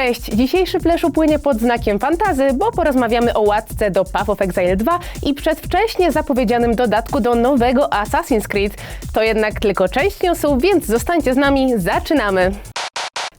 Cześć! Dzisiejszy flash upłynie pod znakiem fantazy, bo porozmawiamy o łatce do Path of Exile 2 i przedwcześnie zapowiedzianym dodatku do nowego Assassin's Creed. To jednak tylko część newsu, więc zostańcie z nami, zaczynamy!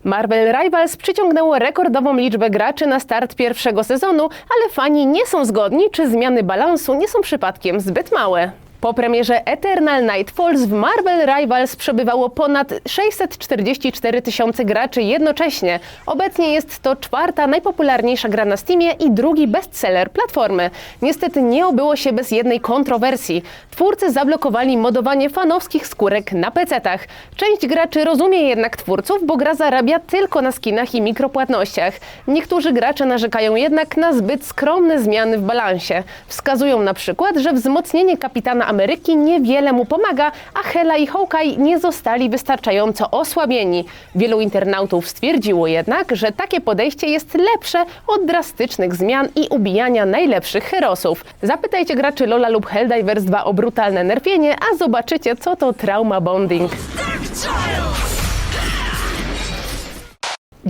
Marvel Rivals przyciągnęło rekordową liczbę graczy na start pierwszego sezonu, ale fani nie są zgodni, czy zmiany balansu nie są przypadkiem zbyt małe. Po premierze Eternal Night Falls w Marvel Rivals przebywało ponad 644 tysiące graczy jednocześnie. Obecnie jest to czwarta najpopularniejsza gra na Steamie i drugi bestseller platformy. Niestety nie obyło się bez jednej kontrowersji. Twórcy zablokowali modowanie fanowskich skórek na PC-tach. Część graczy rozumie jednak twórców, bo gra zarabia tylko na skinach i mikropłatnościach. Niektórzy gracze narzekają jednak na zbyt skromne zmiany w balansie. Wskazują na przykład, że wzmocnienie kapitana Ameryki niewiele mu pomaga, a Hela i Hawkeye nie zostali wystarczająco osłabieni. Wielu internautów stwierdziło jednak, że takie podejście jest lepsze od drastycznych zmian i ubijania najlepszych herosów. Zapytajcie graczy Lola lub Helldivers 2 o brutalne nerfienie, a zobaczycie co to trauma bonding.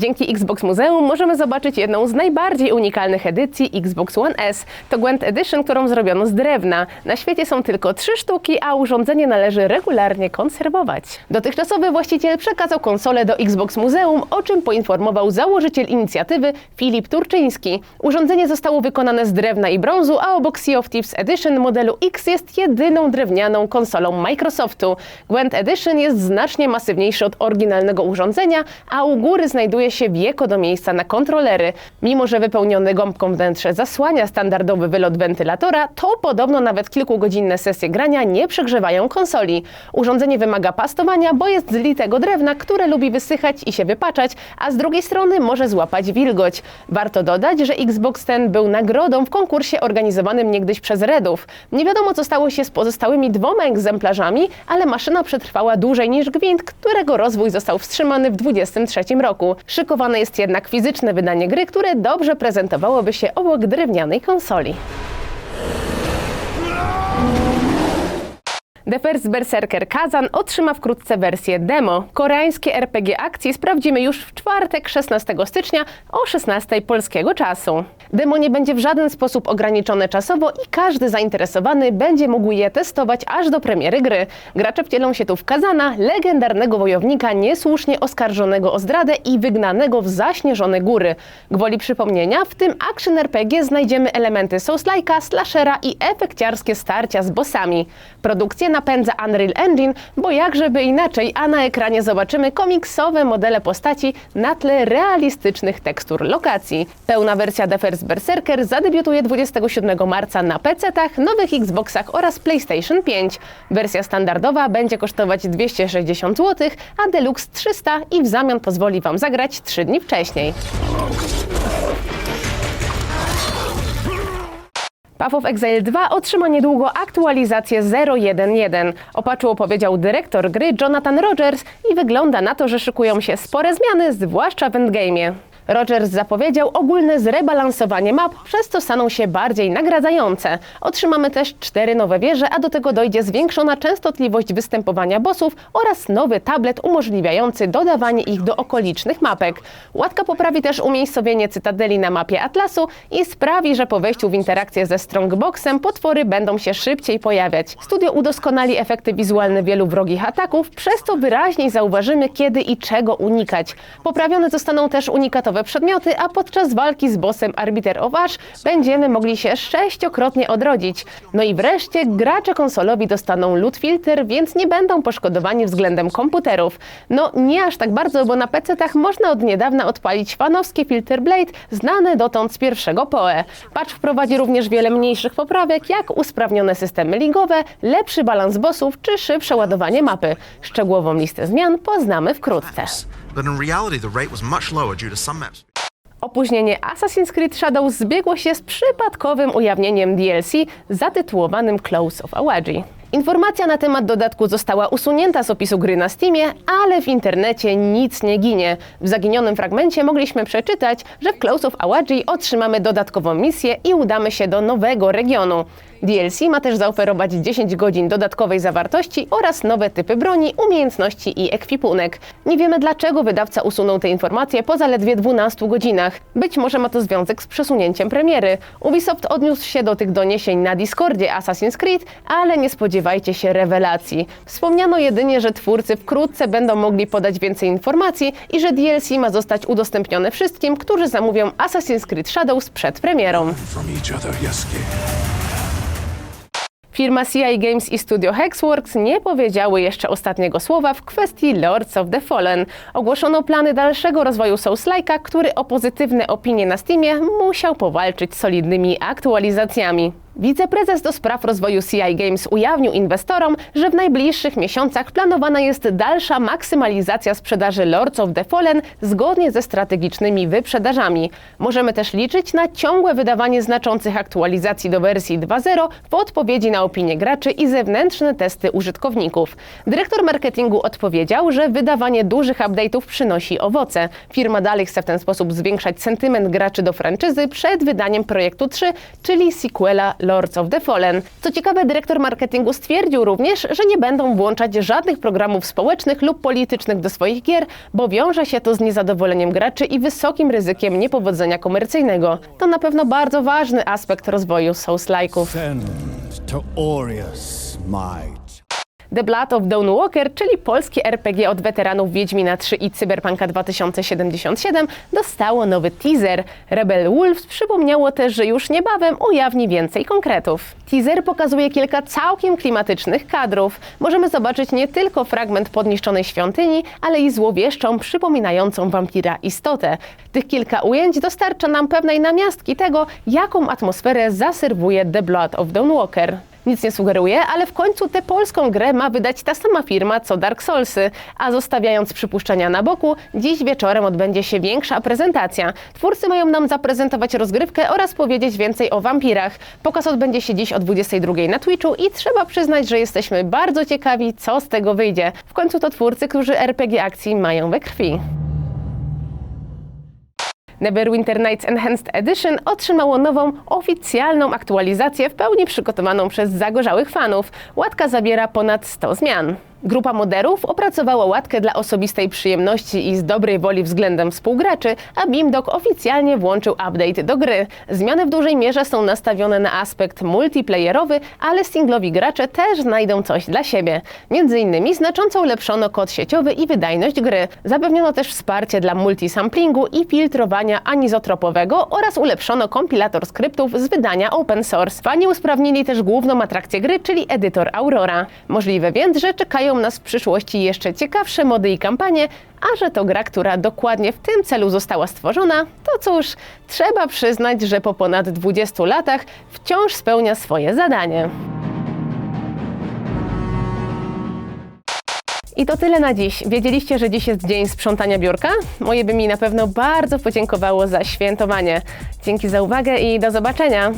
Dzięki Xbox Muzeum możemy zobaczyć jedną z najbardziej unikalnych edycji Xbox One S. To Gwent Edition, którą zrobiono z drewna. Na świecie są tylko trzy sztuki, a urządzenie należy regularnie konserwować. Dotychczasowy właściciel przekazał konsolę do Xbox Muzeum, o czym poinformował założyciel inicjatywy Filip Turczyński. Urządzenie zostało wykonane z drewna i brązu, a obok Sea of Thieves Edition modelu X jest jedyną drewnianą konsolą Microsoftu. Gwent Edition jest znacznie masywniejszy od oryginalnego urządzenia, a u góry znajduje się wieko do miejsca na kontrolery. Mimo, że wypełniony gąbką wnętrze zasłania standardowy wylot wentylatora, to podobno nawet kilkugodzinne sesje grania nie przegrzewają konsoli. Urządzenie wymaga pastowania, bo jest z litego drewna, które lubi wysychać i się wypaczać, a z drugiej strony może złapać wilgoć. Warto dodać, że Xbox ten był nagrodą w konkursie organizowanym niegdyś przez Redów. Nie wiadomo, co stało się z pozostałymi dwoma egzemplarzami, ale maszyna przetrwała dłużej niż Gwint, którego rozwój został wstrzymany w 2023 roku. Szykowane jest jednak fizyczne wydanie gry, które dobrze prezentowałoby się obok drewnianej konsoli. The First Berserker Kazan otrzyma wkrótce wersję demo. Koreańskie RPG akcji sprawdzimy już w czwartek 16 stycznia o 16 polskiego czasu. Demo nie będzie w żaden sposób ograniczone czasowo i każdy zainteresowany będzie mógł je testować aż do premiery gry. Gracze wcielą się tu w Kazana, legendarnego wojownika niesłusznie oskarżonego o zdradę i wygnanego w zaśnieżone góry. Gwoli przypomnienia, w tym action RPG znajdziemy elementy Souls-like'a, slashera i efekciarskie starcia z bossami. Produkcję napędza Unreal Engine, bo jakżeby inaczej, a na ekranie zobaczymy komiksowe modele postaci na tle realistycznych tekstur lokacji. Pełna wersja The First Berserker zadebiutuje 27 marca na PC-tach, nowych Xboxach oraz PlayStation 5. Wersja standardowa będzie kosztować 260 zł, a Deluxe 300 i w zamian pozwoli Wam zagrać 3 dni wcześniej. Path of Exile 2 otrzyma niedługo aktualizację 0.1.1. O patchu opowiedział dyrektor gry Jonathan Rogers i wygląda na to, że szykują się spore zmiany, zwłaszcza w endgame'ie. Rogers zapowiedział ogólne zrebalansowanie map, przez co staną się bardziej nagradzające. Otrzymamy też cztery nowe wieże, a do tego dojdzie zwiększona częstotliwość występowania bossów oraz nowy tablet umożliwiający dodawanie ich do okolicznych mapek. Łatka poprawi też umiejscowienie cytadeli na mapie Atlasu i sprawi, że po wejściu w interakcję ze Strongboxem potwory będą się szybciej pojawiać. Studio udoskonali efekty wizualne wielu wrogich ataków, przez co wyraźniej zauważymy kiedy i czego unikać. Poprawione zostaną też unikatowe przedmioty, a podczas walki z bossem Arbiter of będziemy mogli się sześciokrotnie odrodzić. No i wreszcie gracze konsolowi dostaną loot filter, więc nie będą poszkodowani względem komputerów. No nie aż tak bardzo, bo na PC-tach można od niedawna odpalić fanowski filter Blade, znany dotąd z pierwszego PoE. Patch wprowadzi również wiele mniejszych poprawek, jak usprawnione systemy ligowe, lepszy balans bossów czy szybsze ładowanie mapy. Szczegółową listę zmian poznamy wkrótce. But in reality the rate was much lower due to some maps. Opóźnienie Assassin's Creed Shadows zbiegło się z przypadkowym ujawnieniem DLC zatytułowanym Close of Awaji. Informacja na temat dodatku została usunięta z opisu gry na Steamie, ale w internecie nic nie ginie. W zaginionym fragmencie mogliśmy przeczytać, że w Close of Awaji otrzymamy dodatkową misję i udamy się do nowego regionu. DLC ma też zaoferować 10 godzin dodatkowej zawartości oraz nowe typy broni, umiejętności i ekwipunek. Nie wiemy dlaczego wydawca usunął te informacje po zaledwie 12 godzinach. Być może ma to związek z przesunięciem premiery. Ubisoft odniósł się do tych doniesień na Discordzie Assassin's Creed, ale nie spodziewajcie się rewelacji. Wspomniano jedynie, że twórcy wkrótce będą mogli podać więcej informacji i że DLC ma zostać udostępnione wszystkim, którzy zamówią Assassin's Creed Shadows przed premierą. Firma CI Games i studio Hexworks nie powiedziały jeszcze ostatniego słowa w kwestii Lords of the Fallen. Ogłoszono plany dalszego rozwoju Souls-like'a, który o pozytywne opinie na Steamie musiał powalczyć solidnymi aktualizacjami. Wiceprezes do spraw rozwoju CI Games ujawnił inwestorom, że w najbliższych miesiącach planowana jest dalsza maksymalizacja sprzedaży Lords of the Fallen zgodnie ze strategicznymi wyprzedażami. Możemy też liczyć na ciągłe wydawanie znaczących aktualizacji do wersji 2.0 w odpowiedzi na opinie graczy i zewnętrzne testy użytkowników. Dyrektor marketingu odpowiedział, że wydawanie dużych update'ów przynosi owoce. Firma dalej chce w ten sposób zwiększać sentyment graczy do franczyzy przed wydaniem projektu 3, czyli sequela Lords of the Fallen. Co ciekawe, dyrektor marketingu stwierdził również, że nie będą włączać żadnych programów społecznych lub politycznych do swoich gier, bo wiąże się to z niezadowoleniem graczy i wysokim ryzykiem niepowodzenia komercyjnego. To na pewno bardzo ważny aspekt rozwoju Souls-like'ów. The Blood of Dawnwalker, czyli polskie RPG od weteranów Wiedźmina 3 i Cyberpunka 2077, dostało nowy teaser. Rebel Wolves przypomniało też, że już niebawem ujawni więcej konkretów. Teaser pokazuje kilka całkiem klimatycznych kadrów. Możemy zobaczyć nie tylko fragment podniszczonej świątyni, ale i złowieszczą, przypominającą wampira istotę. Tych kilka ujęć dostarcza nam pewnej namiastki tego, jaką atmosferę zaserwuje The Blood of Dawnwalker. Nic nie sugeruje, ale w końcu tę polską grę ma wydać ta sama firma co Dark Soulsy, a zostawiając przypuszczenia na boku, dziś wieczorem odbędzie się większa prezentacja. Twórcy mają nam zaprezentować rozgrywkę oraz powiedzieć więcej o wampirach. Pokaz odbędzie się dziś o 22 na Twitchu i trzeba przyznać, że jesteśmy bardzo ciekawi, co z tego wyjdzie. W końcu to twórcy, którzy RPG akcji mają we krwi. Neverwinter Nights Enhanced Edition otrzymało nową, oficjalną aktualizację w pełni przygotowaną przez zagorzałych fanów. Łatka zawiera ponad 100 zmian. Grupa moderów opracowała łatkę dla osobistej przyjemności i z dobrej woli względem współgraczy, a BeamDog oficjalnie włączył update do gry. Zmiany w dużej mierze są nastawione na aspekt multiplayerowy, ale singlowi gracze też znajdą coś dla siebie. Między innymi znacząco ulepszono kod sieciowy i wydajność gry. Zapewniono też wsparcie dla multisamplingu i filtrowania anizotropowego oraz ulepszono kompilator skryptów z wydania open source. Fani usprawnili też główną atrakcję gry, czyli edytor Aurora. Możliwe więc, że czekają nas w przyszłości jeszcze ciekawsze mody i kampanie, a że to gra, która dokładnie w tym celu została stworzona, to cóż, trzeba przyznać, że po ponad 20 latach wciąż spełnia swoje zadanie. I to tyle na dziś. Wiedzieliście, że dziś jest dzień sprzątania biurka? Moje by mi na pewno bardzo podziękowało za świętowanie. Dzięki za uwagę i do zobaczenia.